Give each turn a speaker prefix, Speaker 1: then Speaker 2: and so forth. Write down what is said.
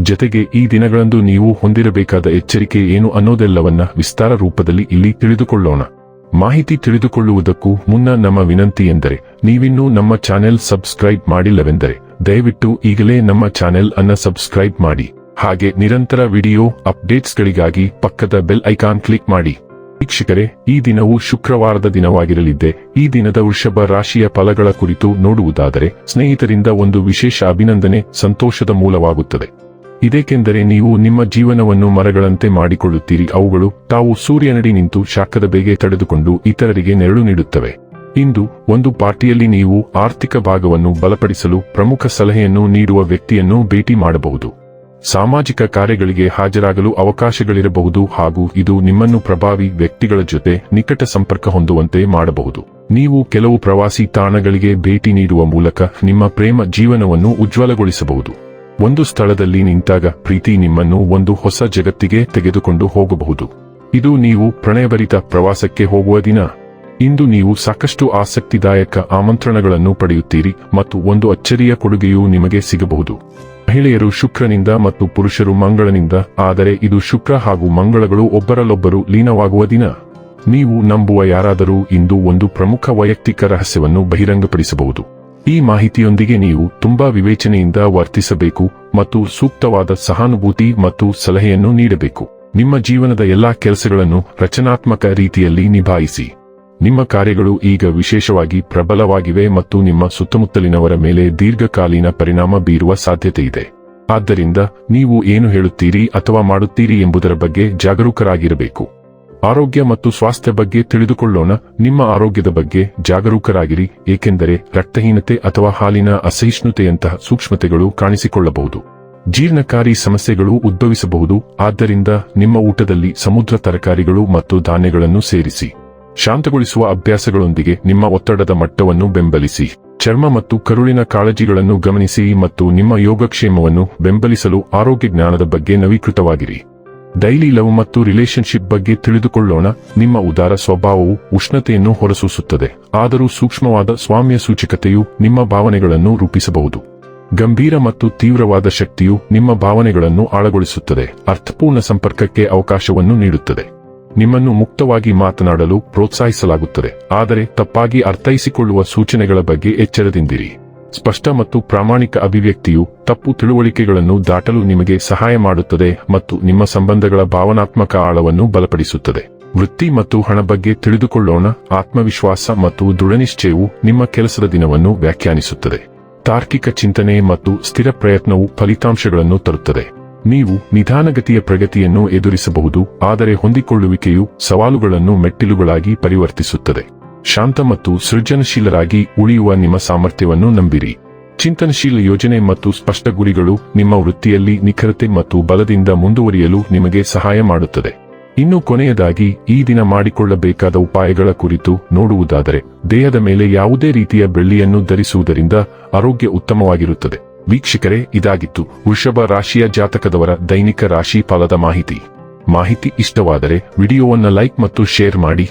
Speaker 1: ಜತೆಗೆ ಈ ದಿನಗಳಂದು ನೀವು ಹೊಂದಿರಬೇಕಾದ ಎಚ್ಚರಿಕೆ ಏನು ಅನ್ನೋದೆಲ್ಲವನ್ನ ವಿಸ್ತಾರ ರೂಪದಲ್ಲಿ ಇಲ್ಲಿ ತಿಳಿದುಕೊಳ್ಳೋಣ. ಮಾಹಿತಿ ತಿಳಿದುಕೊಳ್ಳುವುದಕ್ಕೂ ಮುನ್ನ ನಮ್ಮ ವಿನಂತಿ ಎಂದರೆ, ನೀವಿನ್ನೂ ನಮ್ಮ ಚಾನೆಲ್ ಸಬ್ಸ್ಕ್ರೈಬ್ ಮಾಡಿಲ್ಲವೆಂದರೆ, ದಯವಿಟ್ಟು ಈಗಲೇ ನಮ್ಮ ಚಾನೆಲ್ ಅನ್ನ ಸಬ್ಸ್ಕ್ರೈಬ್ ಮಾಡಿ. ಹಾಗೆ ನಿರಂತರ ವಿಡಿಯೋ ಅಪ್ಡೇಟ್ಸ್ಗಳಿಗಾಗಿ ಪಕ್ಕದ ಬೆಲ್ ಐಕಾನ್ ಕ್ಲಿಕ್ ಮಾಡಿ. ವೀಕ್ಷಕರೇ, ಈ ದಿನವು ಶುಕ್ರವಾರದ ದಿನವಾಗಿರಲಿದ್ದೆ. ಈ ದಿನದ ವೃಷಭ ರಾಶಿಯ ಫಲಗಳ ಕುರಿತು ನೋಡುವುದಾದರೆ, ಸ್ನೇಹಿತರಿಂದ ಒಂದು ವಿಶೇಷ ಅಭಿನಂದನೆ, ಸಂತೋಷದ ಮೂಲವಾಗುತ್ತದೆ. ಇದೇಕೆಂದರೆ ನೀವು ನಿಮ್ಮ ಜೀವನವನ್ನು ಮರಗಳಂತೆ ಮಾಡಿಕೊಳ್ಳುತ್ತೀರಿ. ಅವುಗಳು ತಾವು ಸೂರ್ಯನಡಿ ನಿಂತು ಶಾಖದ ಬೇಗೆ ತಡೆದುಕೊಂಡು ಇತರರಿಗೆ ನೆರಳು ನೀಡುತ್ತವೆ. ಇಂದು ಒಂದು ಪಾರ್ಟಿಯಲ್ಲಿ ನೀವು ಆರ್ಥಿಕ ಭಾಗವನ್ನು ಬಲಪಡಿಸಲು ಪ್ರಮುಖ ಸಲಹೆಯನ್ನು ನೀಡುವ ವ್ಯಕ್ತಿಯನ್ನು ಭೇಟಿ ಮಾಡಬಹುದು. ಸಾಮಾಜಿಕ ಕಾರ್ಯಗಳಿಗೆ ಹಾಜರಾಗಲು ಅವಕಾಶಗಳಿರಬಹುದು ಹಾಗೂ ಇದು ನಿಮ್ಮನ್ನು ಪ್ರಭಾವಿ ವ್ಯಕ್ತಿಗಳ ಜೊತೆ ನಿಕಟ ಸಂಪರ್ಕ ಹೊಂದುವಂತೆ ಮಾಡಬಹುದು. ನೀವು ಕೆಲವು ಪ್ರವಾಸಿ ತಾಣಗಳಿಗೆ ಭೇಟಿ ನೀಡುವ ಮೂಲಕ ನಿಮ್ಮ ಪ್ರೇಮ ಜೀವನವನ್ನು ಉಜ್ವಲಗೊಳಿಸಬಹುದು. ಒಂದು ಸ್ಥಳದಲ್ಲಿ ನಿಂತಾಗ ಪ್ರೀತಿ ನಿಮ್ಮನ್ನು ಒಂದು ಹೊಸ ಜಗತ್ತಿಗೆ ತೆಗೆದುಕೊಂಡು ಹೋಗಬಹುದು. ಇದು ನೀವು ಪ್ರಣಯಭರಿತ ಪ್ರವಾಸಕ್ಕೆ ಹೋಗುವ ದಿನ. ಇಂದು ನೀವು ಸಾಕಷ್ಟು ಆಸಕ್ತಿದಾಯಕ ಆಮಂತ್ರಣಗಳನ್ನು ಪಡೆಯುತ್ತೀರಿ ಮತ್ತು ಒಂದು ಅಚ್ಚರಿಯ ಕೊಡುಗೆಯೂ ನಿಮಗೆ ಸಿಗಬಹುದು. ಮಹಿಳೆಯರು ಶುಕ್ರನಿಂದ ಮತ್ತು ಪುರುಷರು ಮಂಗಳನಿಂದ, ಆದರೆ ಇದು ಶುಕ್ರ ಹಾಗೂ ಮಂಗಳಗಳು ಒಬ್ಬರಲ್ಲೊಬ್ಬರು ಲೀನವಾಗುವ ದಿನ. ನೀವು ನಂಬುವ ಯಾರಾದರೂ ಇಂದು ಒಂದು ಪ್ರಮುಖ ವೈಯಕ್ತಿಕ ರಹಸ್ಯವನ್ನು ಬಹಿರಂಗಪಡಿಸಬಹುದು. ಈ ಮಾಹಿತಿಯೊಂದಿಗೆ ನೀವು ತುಂಬಾ ವಿವೇಚನೆಯಿಂದ ವರ್ತಿಸಬೇಕು ಮತ್ತು ಸೂಕ್ತವಾದ ಸಹಾನುಭೂತಿ ಮತ್ತು ಸಲಹೆಯನ್ನು ನೀಡಬೇಕು. ನಿಮ್ಮ ಜೀವನದ ಎಲ್ಲಾ ಕೆಲಸಗಳನ್ನು ರಚನಾತ್ಮಕ ರೀತಿಯಲ್ಲಿ ನಿಭಾಯಿಸಿ. ನಿಮ್ಮ ಕಾರ್ಯಗಳು ಈಗ ವಿಶೇಷವಾಗಿ ಪ್ರಬಲವಾಗಿವೆ ಮತ್ತು ನಿಮ್ಮ ಸುತ್ತಮುತ್ತಲಿನವರ ಮೇಲೆ ದೀರ್ಘಕಾಲೀನ ಪರಿಣಾಮ ಬೀರುವ ಸಾಧ್ಯತೆಯಿದೆ ಆದ್ದರಿಂದ ನೀವು ಏನು ಹೇಳುತ್ತೀರಿ ಅಥವಾ ಮಾಡುತ್ತೀರಿ ಎಂಬುದರ ಬಗ್ಗೆ ಜಾಗರೂಕರಾಗಿರಬೇಕು. ಆರೋಗ್ಯ ಮತ್ತು ಸ್ವಾಸ್ಥ್ಯ ಬಗ್ಗೆ ತಿಳಿದುಕೊಳ್ಳೋಣ. ನಿಮ್ಮ ಆರೋಗ್ಯದ ಬಗ್ಗೆ ಜಾಗರೂಕರಾಗಿರಿ, ಏಕೆಂದರೆ ರಕ್ತಹೀನತೆ ಅಥವಾ ಹಾಲಿನ ಅಸಹಿಷ್ಣುತೆಯಂತಹ ಸೂಕ್ಷ್ಮತೆಗಳು ಕಾಣಿಸಿಕೊಳ್ಳಬಹುದು. ಜೀರ್ಣಕಾರಿ ಸಮಸ್ಯೆಗಳು ಉದ್ಭವಿಸಬಹುದು. ಆದ್ದರಿಂದ ನಿಮ್ಮ ಊಟದಲ್ಲಿ ಸಮುದ್ರ ತರಕಾರಿಗಳು ಮತ್ತು ಧಾನ್ಯಗಳನ್ನು ಸೇರಿಸಿ. ಶಾಂತಗೊಳಿಸುವ ಅಭ್ಯಾಸಗಳೊಂದಿಗೆ ನಿಮ್ಮ ಒತ್ತಡದ ಮಟ್ಟವನ್ನು ಬೆಂಬಲಿಸಿ. ಚರ್ಮ ಮತ್ತು ಕರುಳಿನ ಕಾಳಜಿಗಳನ್ನು ಗಮನಿಸಿ ಮತ್ತು ನಿಮ್ಮ ಯೋಗಕ್ಷೇಮವನ್ನು ಬೆಂಬಲಿಸಲು ಆರೋಗ್ಯ ಜ್ಞಾನದ ಬಗ್ಗೆ ನವೀಕೃತವಾಗಿರಿ. ಡೈಲಿ ಲವ್ ಮತ್ತು ರಿಲೇಶನ್ಶಿಪ್ ಬಗ್ಗೆ ತಿಳಿದುಕೊಳ್ಳೋಣ. ನಿಮ್ಮ ಉದಾರ ಸ್ವಭಾವವು ಉಷ್ಣತೆಯನ್ನು ಹೊರಸೂಸುತ್ತದೆ. ಆದರೂ ಸೂಕ್ಷ್ಮವಾದ ಸ್ವಾಮ್ಯ ಸೂಚಕತೆಯು ನಿಮ್ಮ ಭಾವನೆಗಳನ್ನು ರೂಪಿಸಬಹುದು. ಗಂಭೀರ ಮತ್ತು ತೀವ್ರವಾದ ಶಕ್ತಿಯು ನಿಮ್ಮ ಭಾವನೆಗಳನ್ನು ಆಳಗೊಳಿಸುತ್ತದೆ. ಅರ್ಥಪೂರ್ಣ ಸಂಪರ್ಕಕ್ಕೆ ಅವಕಾಶವನ್ನು ನೀಡುತ್ತದೆ. ನಿಮ್ಮನ್ನು ಮುಕ್ತವಾಗಿ ಮಾತನಾಡಲು ಪ್ರೋತ್ಸಾಹಿಸಲಾಗುತ್ತದೆ. ಆದರೆ ತಪ್ಪಾಗಿ ಅರ್ಥೈಸಿಕೊಳ್ಳುವ ಸೂಚನೆಗಳ ಬಗ್ಗೆ ಎಚ್ಚರದಿಂದಿರಿ. ಸ್ಪಷ್ಟ ಮತ್ತು ಪ್ರಾಮಾಣಿಕ ಅಭಿವ್ಯಕ್ತಿಯು ತಪ್ಪು ತಿಳುವಳಿಕೆಗಳನ್ನು ದಾಟಲು ನಿಮಗೆ ಸಹಾಯ ಮಾಡುತ್ತದೆ ಮತ್ತು ನಿಮ್ಮ ಸಂಬಂಧಗಳ ಭಾವನಾತ್ಮಕ ಆಳವನ್ನು ಬಲಪಡಿಸುತ್ತದೆ. ವೃತ್ತಿ ಮತ್ತು ಹಣ ಬಗ್ಗೆ ತಿಳಿದುಕೊಳ್ಳೋಣ. ಆತ್ಮವಿಶ್ವಾಸ ಮತ್ತು ದೃಢನಿಶ್ಚಯವು ನಿಮ್ಮ ಕೆಲಸದ ದಿನವನ್ನು ವ್ಯಾಖ್ಯಾನಿಸುತ್ತದೆ. ತಾರ್ಕಿಕ ಚಿಂತನೆ ಮತ್ತು ಸ್ಥಿರ ಪ್ರಯತ್ನವು ಫಲಿತಾಂಶಗಳನ್ನು ತರುತ್ತದೆ. ನೀವು ನಿಧಾನಗತಿಯ ಪ್ರಗತಿಯನ್ನು ಎದುರಿಸಬಹುದು, ಆದರೆ ಹೊಂದಿಕೊಳ್ಳುವಿಕೆಯು ಸವಾಲುಗಳನ್ನು ಮೆಟ್ಟಿಲುಗಳಾಗಿ ಪರಿವರ್ತಿಸುತ್ತದೆ. ಶಾಂತ ಮತ್ತು ಸೃಜನಶೀಲರಾಗಿ ಉಳಿಯುವ ನಿಮ್ಮ ಸಾಮರ್ಥ್ಯವನ್ನು ನಂಬಿರಿ. ಚಿಂತನಶೀಲ ಯೋಜನೆ ಮತ್ತು ಸ್ಪಷ್ಟ ಗುರಿಗಳು ನಿಮ್ಮ ವೃತ್ತಿಯಲ್ಲಿ ನಿಖರತೆ ಮತ್ತು ಬಲದಿಂದ ಮುಂದುವರಿಯಲು ನಿಮಗೆ ಸಹಾಯ ಮಾಡುತ್ತದೆ. ಇನ್ನು ಕೊನೆಯದಾಗಿ, ಈ ದಿನ ಮಾಡಿಕೊಳ್ಳಬೇಕಾದ ಉಪಾಯಗಳ ಕುರಿತು ನೋಡುವುದಾದರೆ, ದೇಹದ ಮೇಲೆ ಯಾವುದೇ ರೀತಿಯ ಬೆಳ್ಳಿಯನ್ನು ಧರಿಸುವುದರಿಂದ ಆರೋಗ್ಯ ಉತ್ತಮವಾಗಿರುತ್ತದೆ. ವೀಕ್ಷಕರೇ, ಇದಾಗಿತ್ತು ವೃಷಭ ರಾಶಿಯ ಜಾತಕದವರ ದೈನಿಕ ರಾಶಿ ಫಲದ ಮಾಹಿತಿ. ಮಾಹಿತಿ ಇಷ್ಟವಾದರೆ ವಿಡಿಯೋವನ್ನು ಲೈಕ್ ಮತ್ತು ಶೇರ್ ಮಾಡಿ.